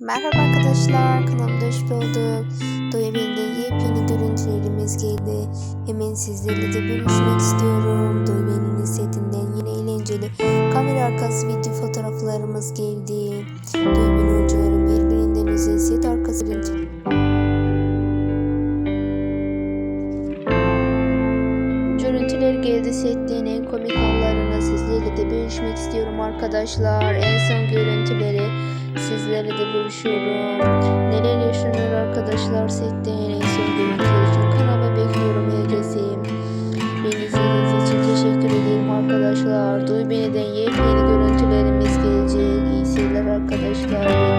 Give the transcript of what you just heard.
Merhaba arkadaşlar, kanalımda hoş bulduk. Doyabel'de yepyeni görüntülerimiz geldi. Hemen sizlerle de bölüşmek istiyorum. Doyabel'in setinden yine eğlenceli kamera arkası video fotoğraflarımız geldi. Doyabel oyuncuların birbirinden özel set arkası görüntü- Görüntüler geldi setliğin en komik anlarını sizlerle de bölüşmek istiyorum arkadaşlar. En son görüntüleri sizlere de bölüşüyorum. Neler yaşanıyor arkadaşlar setliğin en son görüntüler için kanalıma bekliyorum herkesi. Beni izlediğiniz için teşekkür ederim arkadaşlar. Duy Beni'den yepyeni görüntülerimiz gelecek. İyi seyirler arkadaşlar. Beni